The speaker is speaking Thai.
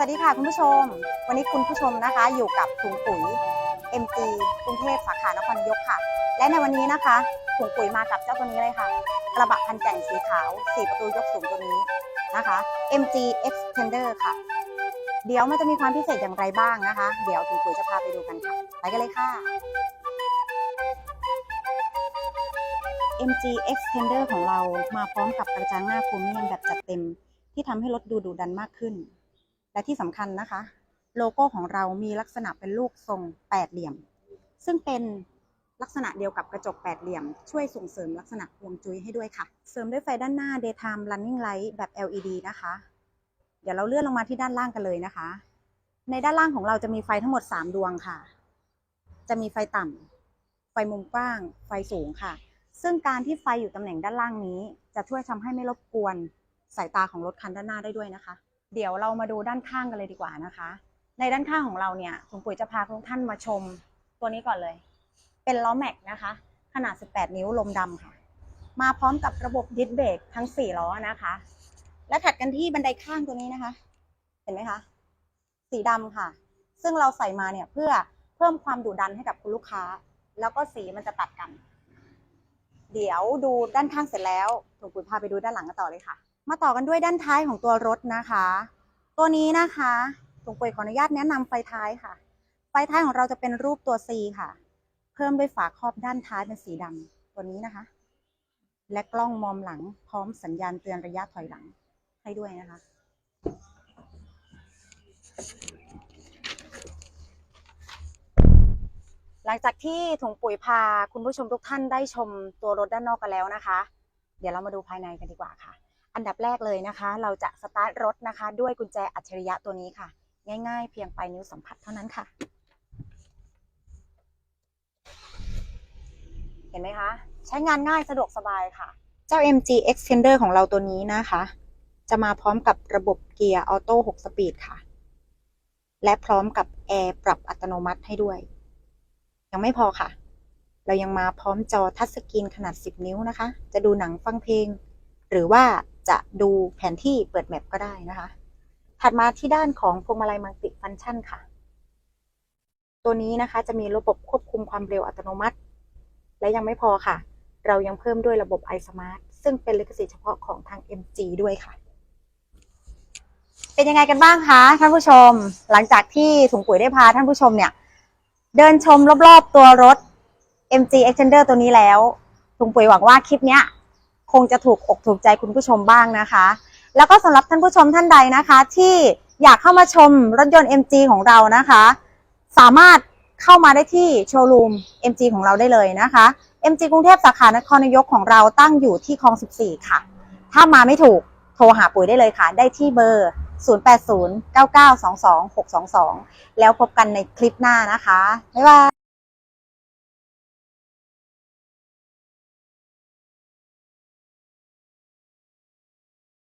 สวัสดีค่ะคุณผู้ชม วันนี้คุณผู้ชมนะคะอยู่กับถุงปุ๋ย MG กรุงเทพสาขานครนายกค่ะ และในวันนี้นะคะถุงปุ๋ยมากับเจ้าตัวนี้เลยค่ะ กระบะพันแจ่งสีขาว 4 ประตูยกสูงตัวนี้นะคะ MG Extender ค่ะ เดี๋ยวมันจะมีความพิเศษอย่างไรบ้างนะคะ เดี๋ยวถุงปุ๋ยจะพาไปดูกันค่ะ ไปกันเลยค่ะ MG Extender ของเรามาพร้อมกับกระจังหน้าโครเมียมแบบจัดเต็ม ที่ทำให้รถดูดุดันมากขึ้น และที่สำคัญนะคะ โลโก้ของเรามีลักษณะเป็นลูกทรงแปดเหลี่ยม ซึ่งเป็นลักษณะเดียวกับกระจกแปดเหลี่ยม ช่วยส่งเสริมลักษณะฮวงจุ้ยให้ด้วยค่ะ เสริมด้วยไฟด้านหน้า daytime running light แบบ LED นะคะ เดี๋ยวเราเลื่อนลงมาที่ด้านล่างกันเลยนะคะ ในด้านล่างของเราจะมีไฟทั้งหมด 3 ดวงค่ะ จะมีไฟต่ำไฟมุมกว้าง ไฟสูงค่ะ ซึ่งการที่ไฟอยู่ตำแหน่งด้านล่างนี้ จะช่วยทำให้ไม่รบกวนสายตาของรถคันด้านหน้าได้ด้วยนะคะ เดี๋ยวเรามาดูด้านข้างกันเลยดีกว่านะคะ ในด้านข้างของเราเนี่ยถุงปุ๋ยจะพาทุกท่านมาชมตัวนี้ก่อนเลย เป็นล้อแม็กนะคะ ขนาด 18 นิ้วลมดำค่ะ มาพร้อมกับระบบดิสเบรกทั้ง 4 ล้อนะคะ และถัดกันที่บันไดข้างตัวนี้นะคะ เห็นไหมคะ สีดำค่ะ ซึ่งเราใส่มาเนี่ยเพื่อเพิ่มความดุดันให้กับคุณลูกค้า แล้วก็สีมันจะตัดกัน เดี๋ยวดูด้านข้างเสร็จแล้วถุงปุ๋ยพาไปดูด้านหลังกันต่อเลยค่ะ มาต่อกันด้วยด้านท้ายของตัวรถนะคะ ตัวนี้นะคะถุงปุ๋ยขออนุญาตแนะนำไฟท้ายค่ะ ไฟท้ายของเราจะเป็นรูปตัว C ค่ะ เพิ่มด้วยฝาครอบด้านท้ายเป็นสีดำตัวนี้นะคะ และกล้องมอมหลังพร้อมสัญญาณเตือนระยะถอยหลังให้ด้วยนะคะ หลังจากที่ถุงปุ๋ยพาคุณผู้ชมทุกท่านได้ชมตัวรถด้านนอกกันแล้วนะคะ เดี๋ยวเรามาดูภายในกันดีกว่าค่ะ อันดับแรกเลยนะคะ เราจะสตาร์ทรถนะคะ ด้วยกุญแจอัจฉริยะตัวนี้ค่ะ ง่าย ๆ เพียงปลายนิ้วสัมผัสเท่านั้นค่ะ เห็นไหมคะ ใช้งานง่ายสะดวกสบายค่ะ เจ้า MG Extender ของเราตัวนี้นะคะ จะมาพร้อมกับระบบเกียร์ออโต้6สปีดค่ะ และพร้อมกับแอร์ปรับอัตโนมัติให้ด้วย ยังไม่พอค่ะเรายังมาพร้อมจอทัชสกรีนขนาด 10 นิ้วนะคะ จะดูหนังฟังเพลง หรือว่า จะดูแผนที่เปิดแมปก็ได้นะคะ ถัดมาที่ด้านของพวงมาลัยมัลติฟังก์ชันค่ะ ตัวนี้นะคะจะมีระบบควบคุมความเร็วอัตโนมัติ และยังไม่พอค่ะ เรายังเพิ่มด้วยระบบ iSmart ซึ่งเป็นลิขสิทธิ์เฉพาะของทาง MG ด้วยค่ะ เป็นยังไงกันบ้างคะท่านผู้ชม หลังจากที่ถุงปุ๋ยได้พาท่านผู้ชมเนี่ย เดินชมรอบๆตัวรถ MG Extender ตัวนี้แล้วถุงปุ๋ยหวังว่าคลิปเนี้ย คงจะถูกอกถูกใจคุณผู้ชมบ้างนะคะ แล้วก็สำหรับท่านผู้ชมท่านใดนะคะ ที่อยากเข้ามาชมรถยนต์ MG ของเรานะคะ สามารถเข้ามาได้ที่โชว์รูม MG ของเราได้เลยนะคะ MG กรุงเทพสาขานครนายกของเราตั้งอยู่ที่คลอง 14 ค่ะ ถ้ามาไม่ถูกโทรหาปุ๋ยได้เลยค่ะ ได้ที่เบอร์ 0809922622 แล้วพบกันในคลิปหน้านะคะ บ๊ายบาย